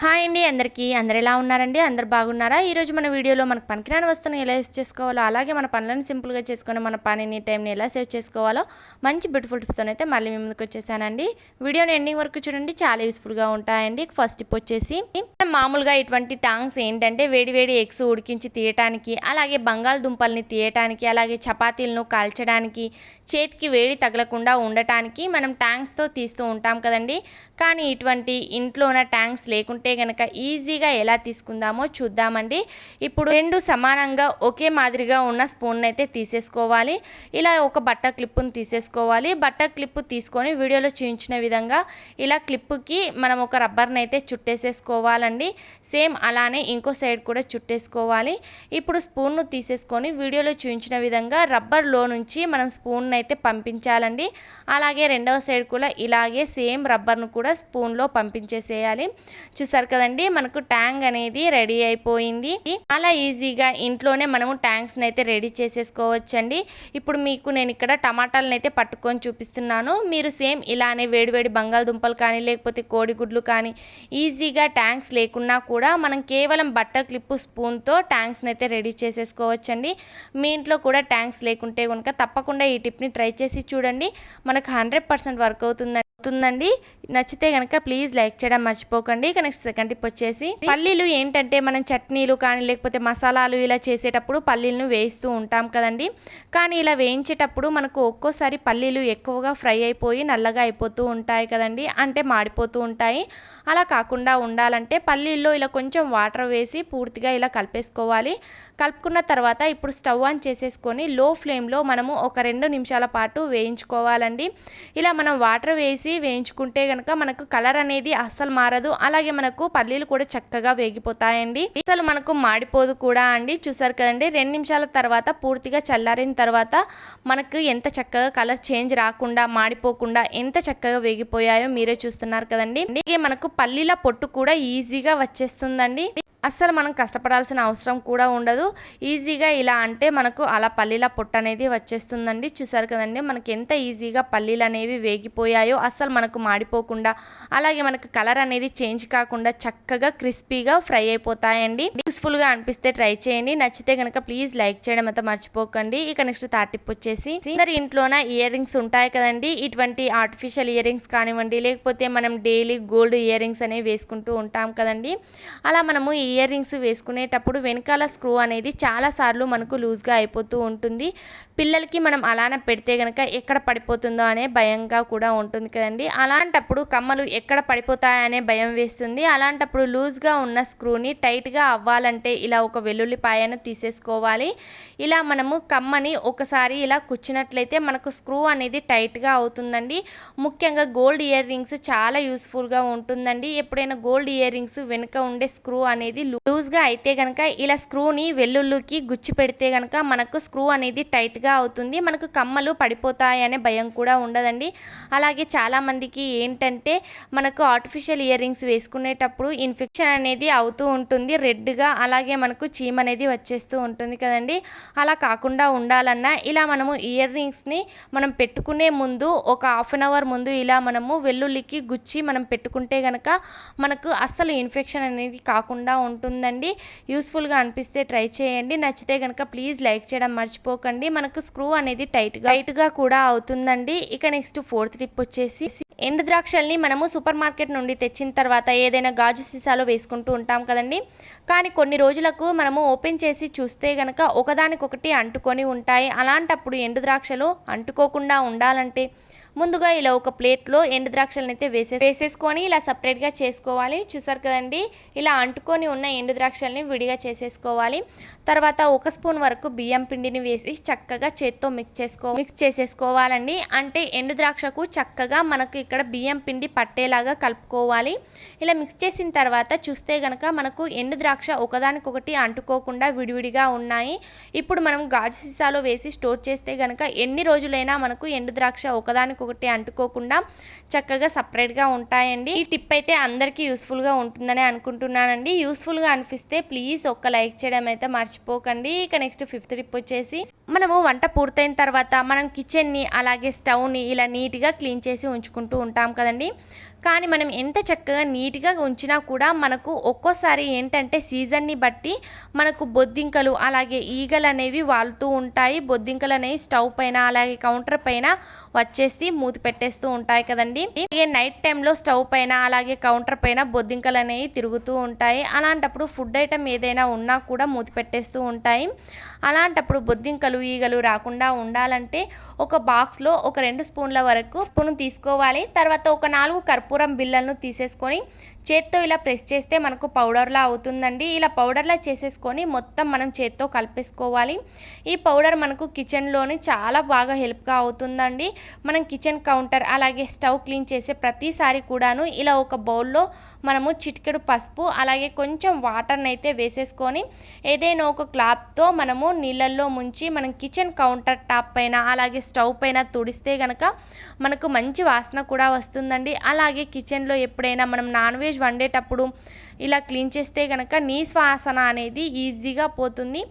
Hi అండి అందరికీ. అందరు ఎలా ఉన్నారండి? అందరు బాగున్నారా? ఈరోజు మన వీడియోలో మనకు పనికిరాని వస్తువును ఎలా యూస్ చేసుకోవాలో అలాగే మన పనులను సింపుల్గా చేసుకొని మన పనిని టైంని ఎలా సేవ్ చేసుకోవాలో మంచి బ్యూటిఫుల్ టిప్స్తో అయితే మళ్ళీ మీ ముందుకు వచ్చేసానండి. వీడియోని ఎండింగ్ వరకు చూడండి చాలా యూస్ఫుల్గా ఉంటాయండి. ఫస్ట్ టిప్ వచ్చేసి మామూలుగా ఇటువంటి టాంగ్స్ ఏంటంటే వేడి వేడి ఎగ్స్ ఉడికించి తీయటానికి అలాగే బంగాళదుంపల్ని తీయటానికి అలాగే చపాతీలను కాల్చడానికి చేతికి వేడి తగలకుండా ఉండటానికి మనం ట్యాంక్స్తో తీస్తూ ఉంటాం కదండి. కానీ ఇటువంటి ఇంట్లో ఉన్న ట్యాంక్స్ లేకుంటే కనుక ఈజీగా ఎలా తీసుకుందామో చూద్దామండి. ఇప్పుడు రెండు సమానంగా ఒకే మాదిరిగా ఉన్న స్పూన్ అయితే తీసేసుకోవాలి. ఇలా ఒక బట్ట క్లిప్పును తీసేసుకోవాలి. బట్ట క్లిప్ తీసుకొని వీడియోలో చూపించిన విధంగా ఇలా క్లిప్పుకి మనం ఒక రబ్బర్ని అయితే చుట్టేసేసుకోవాలండి. సేమ్ అలానే ఇంకో సైడ్ కూడా చుట్టేసుకోవాలి. ఇప్పుడు స్పూన్ను తీసేసుకొని వీడియోలో చూపించిన విధంగా రబ్బర్లో నుంచి మనం స్పూన్ అయితే పంపించాలండి. అలాగే రెండవ సైడ్ కూడా ఇలాగే సేమ్ రబ్బర్ను కూడా స్పూన్లో పంపించేసేయాలి. చూసారు? కదండి మనకు ట్యాంక్ అనేది రెడీ అయిపోయింది. చాలా ఈజీగా ఇంట్లోనే మనము ట్యాంక్స్ని అయితే రెడీ చేసేసుకోవచ్చండి. ఇప్పుడు మీకు నేను ఇక్కడ టమాటాలను అయితే పట్టుకొని చూపిస్తున్నాను. మీరు సేమ్ ఇలానే వేడివేడి బంగాళదుంపలు కానీ లేకపోతే కోడిగుడ్లు కానీ ఈజీగా ట్యాంక్స్ లేకున్నా కూడా మనం కేవలం బట్ట క్లిప్పు స్పూన్తో ట్యాంక్స్ని అయితే రెడీ చేసేసుకోవచ్చండి. మీ ఇంట్లో కూడా ట్యాంక్స్ లేకుంటే కనుక తప్పకుండా ఈ టిప్ని ట్రై చేసి చూడండి. మనకు హండ్రెడ్ పర్సెంట్ వర్క్ అవుతుంది అవుతుందండి. నచ్చితే కనుక ప్లీజ్ లైక్ చేయడం మర్చిపోకండి. ఇక నెక్స్ట్ సెకండ్ టిప్ వచ్చేసి పల్లీలు ఏంటంటే మనం చట్నీలు కానీ లేకపోతే మసాలాలు ఇలా చేసేటప్పుడు పల్లీలను వేయిస్తూ ఉంటాం కదండి. కానీ ఇలా వేయించేటప్పుడు మనకు ఒక్కోసారి పల్లీలు ఎక్కువగా ఫ్రై అయిపోయి నల్లగా అయిపోతూ ఉంటాయి కదండి. అంటే మాడిపోతూ ఉంటాయి. అలా కాకుండా ఉండాలంటే పల్లీల్లో ఇలా కొంచెం వాటర్ వేసి పూర్తిగా ఇలా కలిపేసుకోవాలి. కలుపుకున్న తర్వాత ఇప్పుడు స్టవ్ ఆన్ చేసేసుకొని లో ఫ్లేమ్లో మనము ఒక రెండు నిమిషాల పాటు వేయించుకోవాలండి. ఇలా మనం వాటర్ వేసి వేయించుకుంటే కనుక మనకు కలర్ అనేది అస్సలు మారదు. అలాగే మనకు పల్లీలు కూడా చక్కగా వేగిపోతాయండి. అసలు మనకు మాడిపోదు కూడా అండి. చూసారు కదండి రెండు నిమిషాల తర్వాత పూర్తిగా చల్లారిన తర్వాత మనకు ఎంత చక్కగా కలర్ చేంజ్ రాకుండా మాడిపోకుండా ఎంత చక్కగా వేగిపోయాయో మీరే చూస్తున్నారు కదండి. అలాగే మనకు పల్లీల పొట్టు కూడా ఈజీగా వచ్చేస్తుందండి. అస్సలు మనం కష్టపడాల్సిన అవసరం కూడా ఉండదు. ఈజీగా ఇలా అంటే మనకు అలా పల్లీల పొట్టు అనేది వచ్చేస్తుందండి. చూసారు కదండి మనకి ఎంత ఈజీగా పల్లీలు అనేవి వేగిపోయాయో అస్సలు మనకు మాడిపోకుండా అలాగే మనకు కలర్ అనేది చేంజ్ కాకుండా చక్కగా క్రిస్పీగా ఫ్రై అయిపోతాయండి. యూస్ఫుల్గా అనిపిస్తే ట్రై చేయండి. నచ్చితే కనుక ప్లీజ్ లైక్ చేయడం అయితే మర్చిపోకండి. ఇక నెక్స్ట్ థర్డ్ టిప్ వచ్చేసి అందరి ఇంట్లోన ఇయర్ రింగ్స్ ఉంటాయి కదండి. ఇటువంటి ఆర్టిఫిషియల్ ఇయర్ రింగ్స్ కానివ్వండి లేకపోతే మనం డైలీ గోల్డ్ ఇయర్ రింగ్స్ అనేవి వేసుకుంటూ ఉంటాం కదండి. అలా మనము ఇయర్ రింగ్స్ వేసుకునేటప్పుడు వెనకాల స్క్రూ అనేది చాలాసార్లు మనకు లూజ్గా అయిపోతూ ఉంటుంది. పిల్లలకి మనం అలానే పెడితే కనుక ఎక్కడ పడిపోతుందో అనే భయంగా కూడా ఉంటుంది కదండి? అలాంటప్పుడు కమ్మలు ఎక్కడ పడిపోతాయనే భయం వేస్తుంది. అలాంటప్పుడు లూజ్గా ఉన్న స్క్రూని టైట్గా అవ్వాలంటే ఇలా ఒక వెల్లుల్లిపాయను తీసేసుకోవాలి. ఇలా మనము కమ్మని ఒకసారి ఇలా కుచ్చినట్లయితే మనకు స్క్రూ అనేది టైట్గా అవుతుందండి. ముఖ్యంగా గోల్డ్ ఇయర్ రింగ్స్ చాలా యూస్ఫుల్గా ఉంటుందండి. ఎప్పుడైనా గోల్డ్ ఇయర్ రింగ్స్ వెనుక ఉండే స్క్రూ అనేది లూజ్గా అయితే కనుక ఇలా స్క్రూని వెల్లుల్లికి గుచ్చి పెడితే కనుక మనకు స్క్రూ అనేది టైట్గా అవుతుంది. మనకు కమ్మలు పడిపోతాయనే భయం కూడా ఉండదండి. అలాగే చాలా చాలామందికి ఏంటంటే మనకు ఆర్టిఫిషియల్ ఇయర్ రింగ్స్ వేసుకునేటప్పుడు ఇన్ఫెక్షన్ అనేది అవుతూ ఉంటుంది. రెడ్గా అలాగే మనకు చీమ్ అనేది వచ్చేస్తూ ఉంటుంది కదండి. అలా కాకుండా ఉండాలన్నా ఇలా మనము ఇయర్ రింగ్స్ని మనం పెట్టుకునే ముందు ఒక హాఫ్ అన్ అవర్ ముందు ఇలా మనము వెల్లుల్లికి గుచ్చి మనం పెట్టుకుంటే కనుక మనకు అస్సలు ఇన్ఫెక్షన్ అనేది కాకుండా ఉంటుందండి. యూస్ఫుల్గా అనిపిస్తే ట్రై చేయండి. నచ్చితే కనుక ప్లీజ్ లైక్ చేయడం మర్చిపోకండి. మనకు స్క్రూ అనేది టైట్గా టైట్గా కూడా అవుతుందండి. ఇక నెక్స్ట్ ఫోర్త్ టిప్ వచ్చేసి ఎండు ద్రాక్షల్ని మనము సూపర్ మార్కెట్ నుండి తెచ్చిన తర్వాత ఏదైనా గాజు సీసాలో వేసుకుంటూ ఉంటాం కదండి. కానీ కొన్ని రోజులకు మనము ఓపెన్ చేసి చూస్తే గనక ఒకదానికొకటి అంటుకొని ఉంటాయి. అలాంటప్పుడు ఎండు ద్రాక్షలు అంటుకోకుండా ఉండాలంటే ముందుగా ఇలా ఒక ప్లేట్లో ఎండు ద్రాక్షలను అయితే వేసే వేసేసుకొని ఇలా సపరేట్గా చేసుకోవాలి. చూసారు కదండి? ఇలా అంటుకొని ఉన్న ఎండు ద్రాక్షల్ని విడిగా చేసేసుకోవాలి. తర్వాత ఒక స్పూన్ వరకు బియ్యం పిండిని వేసి చక్కగా చేత్తో మిక్స్ చేసుకో మిక్స్ చేసేసుకోవాలండి. అంటే ఎండు ద్రాక్షకు చక్కగా మనకు ఇక్కడ బియ్యం పిండి పట్టేలాగా కలుపుకోవాలి. ఇలా మిక్స్ చేసిన తర్వాత చూస్తే గనక మనకు ఎండు ద్రాక్ష ఒకదానికొకటి అంటుకోకుండా విడివిడిగా ఉన్నాయి. ఇప్పుడు మనం గాజు సీసాలో వేసి స్టోర్ చేస్తే గనక ఎన్ని రోజులైనా మనకు ఎండు ద్రాక్ష ఒకదానికి ఒకటి అంటుకోకుండా చక్కగా సపరేట్గా ఉంటాయండి. ఈ టిప్ అయితే అందరికీ యూస్ఫుల్గా ఉంటుందని అనుకుంటున్నానండి. యూస్ఫుల్గా అనిపిస్తే ప్లీజ్ ఒక్క లైక్ చేయడం అయితే మర్చిపోకండి. ఇక నెక్స్ట్ ఫిఫ్త్ టిప్ వచ్చేసి మనము వంట పూర్తయిన తర్వాత మనం కిచెన్ని అలాగే స్టవ్ని ఇలా నీట్గా క్లీన్ చేసి ఉంచుకుంటూ ఉంటాం కదండి. కానీ మనం ఎంత చక్కగా నీట్గా ఉంచినా కూడా మనకు ఒక్కోసారి ఏంటంటే సీజన్ని బట్టి మనకు బొద్దింకలు అలాగే ఈగలు అనేవి వాలుతూ ఉంటాయి. బొద్దింకలు అనేవి స్టవ్ పైన అలాగే కౌంటర్ పైన వచ్చేసి మూతి పెట్టేస్తూ ఉంటాయి కదండి. అలాగే నైట్ టైంలో స్టవ్ పైన అలాగే కౌంటర్ పైన బొద్దింకలు అనేవి తిరుగుతూ ఉంటాయి. అలాంటప్పుడు ఫుడ్ ఐటమ్ ఏదైనా ఉన్నా కూడా మూతి పెట్టేస్తూ ఉంటాయి. అలాంటప్పుడు బొద్దింకలు ఈగలు రాకుండా ఉండాలంటే ఒక బాక్స్లో ఒక రెండు స్పూన్ల వరకు స్పూన్ తీసుకోవాలి. తర్వాత ఒక నాలుగు కర్పూరం బిళ్ళలను తీసేసుకొని చేత్తో ఇలా ప్రెస్ చేస్తే మనకు పౌడర్లా అవుతుందండి. ఇలా పౌడర్లా చేసేసుకొని మొత్తం మనం చేత్తో కలిపేసుకోవాలి. ఈ పౌడర్ మనకు కిచెన్లోని చాలా బాగా హెల్ప్గా అవుతుందండి. మనం కిచెన్ కౌంటర్ అలాగే స్టవ్ క్లీన్ చేసే ప్రతిసారి కూడాను ఇలా ఒక బౌల్లో మనము చిటికెడు పసుపు అలాగే కొంచెం వాటర్ని అయితే వేసేసుకొని ఏదైనా ఒక క్లాత్తో మనము నీళ్ళల్లో ముంచి మనం కిచెన్ కౌంటర్ టాప్ పైన అలాగే స్టవ్ పైన తుడిస్తే కనుక మనకు మంచి వాసన కూడా వస్తుందండి. అలాగే కిచెన్లో ఎప్పుడైనా మనం నాన్ వెజ్ నాన్ వెజ్ వండేటప్పుడు ఇలా క్లీన్ చేస్తే కనుక నీ శ్వాసన అనేది ఈజీగా పోతుంది.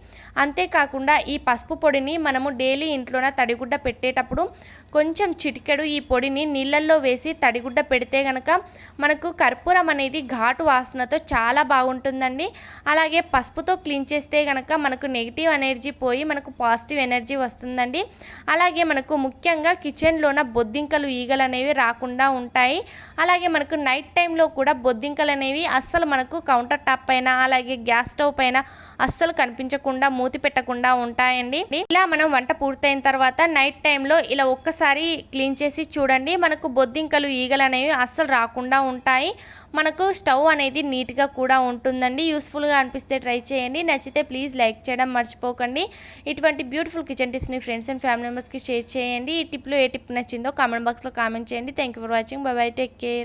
అంతేకాకుండా ఈ పసుపు పొడిని మనము డైలీ ఇంట్లోన తడిగుడ్డ పెట్టేటప్పుడు కొంచెం చిటికెడు ఈ పొడిని నీళ్ళల్లో వేసి తడిగుడ్డ పెడితే కనుక మనకు కర్పూరం అనేది ఘాటు వాసనతో చాలా బాగుంటుందండి. అలాగే పసుపుతో క్లీన్ చేస్తే కనుక మనకు నెగిటివ్ ఎనర్జీ పోయి మనకు పాజిటివ్ ఎనర్జీ వస్తుందండి. అలాగే మనకు ముఖ్యంగా కిచెన్లోన బొద్దింకలు ఈగలు అనేవి రాకుండా ఉంటాయి. అలాగే మనకు నైట్ టైంలో కూడా బొద్దింకలు అనేవి అస్సలు మనకు కౌంటర్ టాప్ పైన అలాగే గ్యాస్ స్టవ్ పైన అస్సలు కనిపించకుండా మూతి పెట్టకుండా ఉంటాయండి. ఇలా మనం వంట పూర్తయిన తర్వాత నైట్ టైంలో ఇలా ఒక్కసారి క్లీన్ చేసి చూడండి. మనకు బొద్దింకలు ఈగలు అనేవి అస్సలు రాకుండా ఉంటాయి. మనకు స్టవ్ అనేది నీట్గా కూడా ఉంటుందండి. యూస్ఫుల్గా అనిపిస్తే ట్రై చేయండి. నచ్చితే ప్లీజ్ లైక్ చేయడం మర్చిపోకండి. ఇటువంటి బ్యూటిఫుల్ కిచెన్ టిప్స్ని ఫ్రెండ్స్ అండ్ ఫ్యామిలీ మెంబర్స్కి షేర్ చేయండి. ఈ టిప్లో ఏ టిప్ నచ్చిందో కామెంట్ బాక్స్లో కామెంట్ చేయండి. Thank you for watching bye bye take care